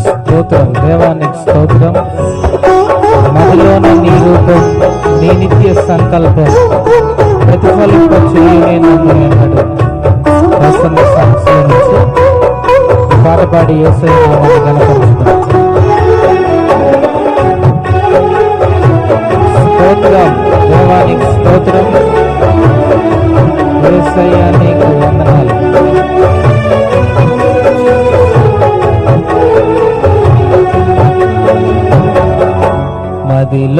స్తోత్రం. దేవానికి స్తోత్రం. మదిలోన నీ రూపం నీ నిత్య సంకల్పం ప్రతిఫలింప అన్నాడు పాట పాడి స్తోత్రం. దేవానికి స్తోత్రం. యేసయ్య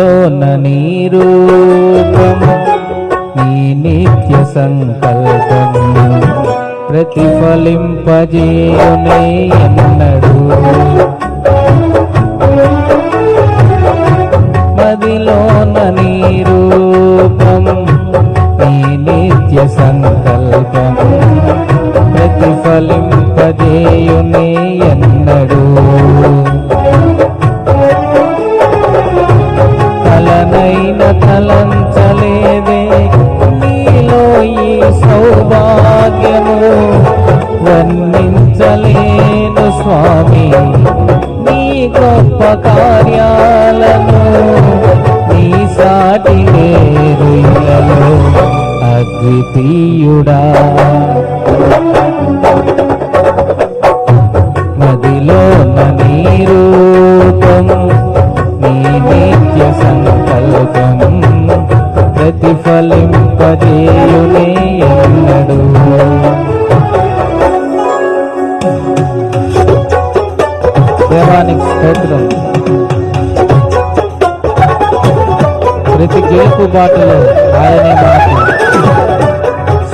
లోన నీ రూపం నీ నిత్య సంకల్పం ప్రతిఫలింపజేయునే ఎన్నడు. మదిలోన నీ రూపం నీ నిత్య సంకల్పం ప్రతిఫలింపజేయునే ఎన్నడు. కలనైన తలంచలేదే నీలో ఈ సౌభాగ్యము వర్ణించలేను స్వామి. నీ గొప్ప కార్యాలను నీ సాటి లేరు అద్వితీయుడా. ప్రతిఫలింపజేయునే ఎన్నడు. దేవానికి స్తోత్రం. ప్రతి గెలుపు బాటలో ఆయనే మనకు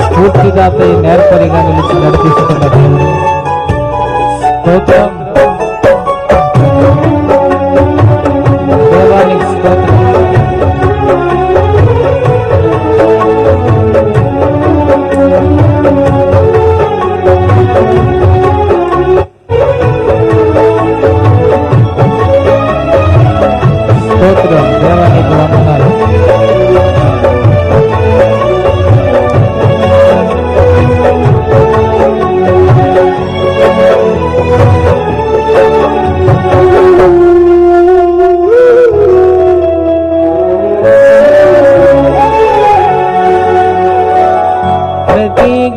స్ఫూర్తిదాత నేర్పరిగా నిలిచి నడిపిస్తున్న దేవుడు. స్తోత్రం.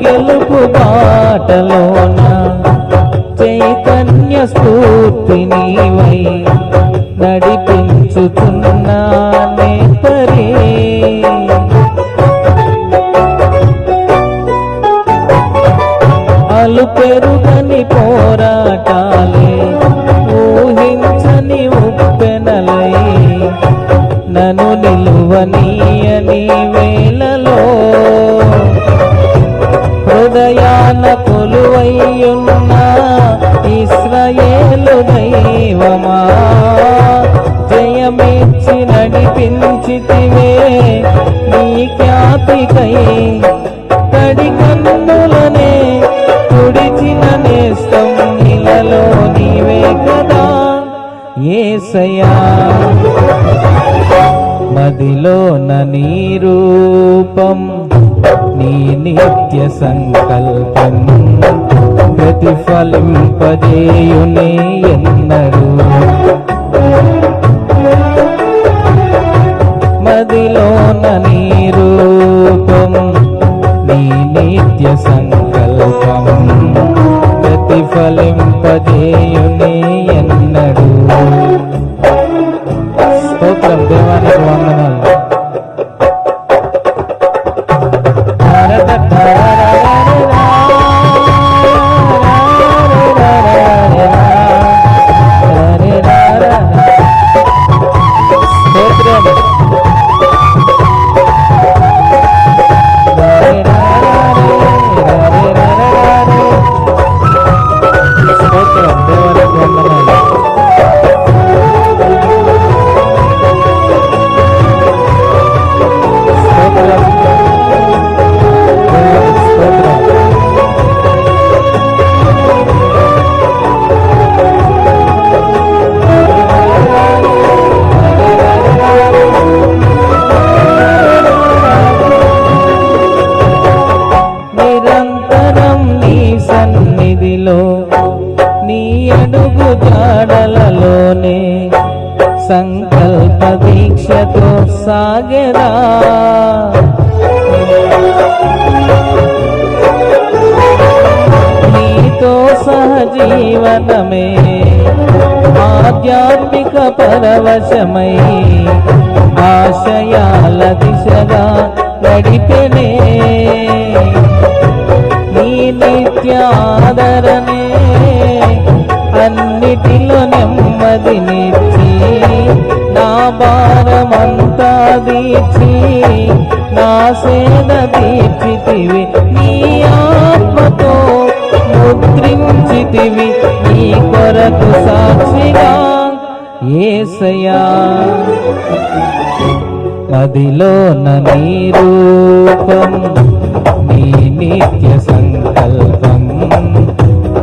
గెలుపు బాటలోన చైతన్య స్ఫూర్తిని వై నడిపించుతున్నానే పరే అలు పెరుగని పోరాటాలే ఊహించని ఉప్పెనలై నన్ను నిలువనీయని కొలువయ్యున్న ఇస్రయేలు దైవమా? జయమిచ్చి నడిపించితివే నీ ఖ్యాతికై. తడి కన్నులనే తుడిచిన నేస్తం నీలలో నీవే కదా ఏసయా మదిలోన నీ రూపం నీ నిత్య సంకల్పం ప్రతిఫలింపజేయునే ఎన్నడూ. నీ అడుగు జాడలలోనే సంకల్ప దీక్షతో సాగరా. నీతో సహజీవనమే ఆధ్యాత్మిక పరవశమై ఆశయాల దిశగా నడిపెనే. నిత్యాదరణే అన్నిటిలో నెమ్మదినిచ్చి నా భారమంతా దీచి నా సేద తీర్చితివి నీ ఆత్మతో ముద్రించితివి నీ కొరకు సాక్షిగా ఏసయా మదిలో నీ రూపం నీ నిత్య సంకల్పం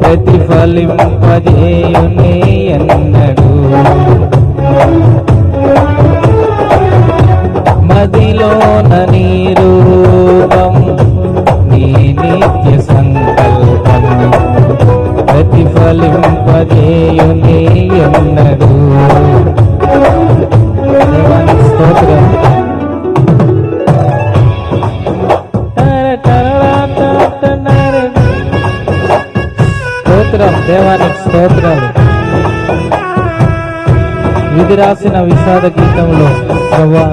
ప్రతిఫలింపజేయునే ఎన్నడు. మదిలోన నీ రూపం నీ నిత్య సంకల్పం ప్రతిఫలింపజే స్తోత్రం దేవానికి స్తోత్రాలు. ఇది రాసిన విషాద గీతంలో ప్రభా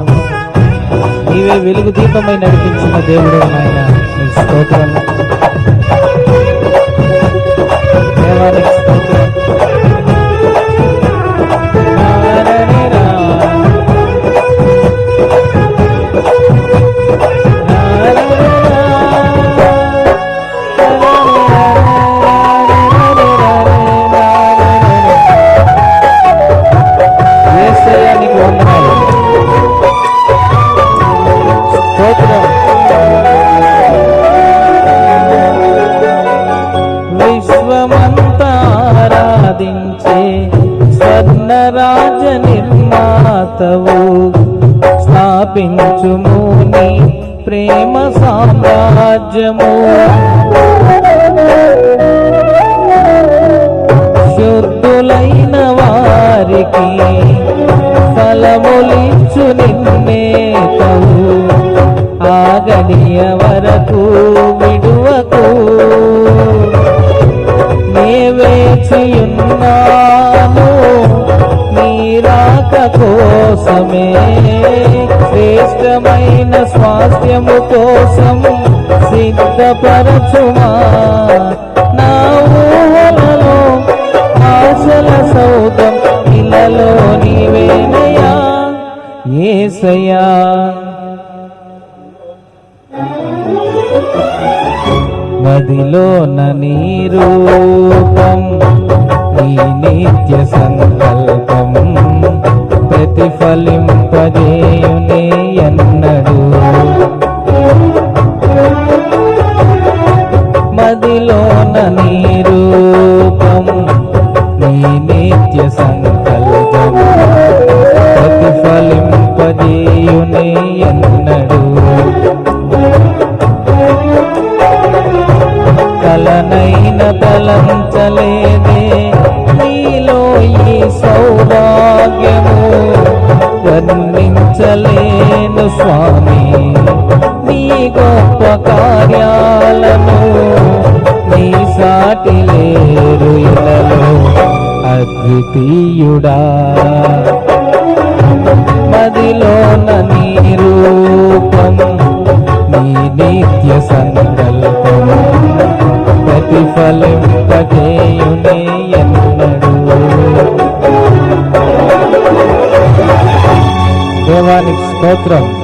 నీవే వెలుగు దీపమై నడిపించిన దేవుడు నాయన స్తోత్రాలు. దేవానికి స్తోత్రం స్థాపించుము నీ ప్రేమ సామ్రాజ్యము. శుద్ధులైన వారికి ఫలములిచ్చు నిన్నేతవు ఆగనియ వరకు విడువకు. నేవేచియు కోసమే. శ్రేష్టమైన స్వాస్థ్యము కోసం సిద్ధపరచుమా. నా ఊహలలో ఆశల సౌదం ఇలలో నీవేనయా? ఏసయా నదిలోన నీ రూపం నీ నిత్య సంకల్పం. ప్రతిఫలింపజేయునే అన్నడు మదిలోన నీ రూపం నీ నిత్య సంకల్పం ప్రతిఫలింపజేయునే అన్నడు తలనైన తలంచలేదే నీలో ఈ సౌరా వర్ణించలేను స్వామి. నీ గొప్ప కార్యాలను నీ సాటి లేరు ఇలలో అద్వితీయుడా. నదిలోన నీ రూపం నీ నిత్య సంకల్పం ప్రతిఫలింపజేయునే ఎన్నడు దేవానికి స్తోత్రం.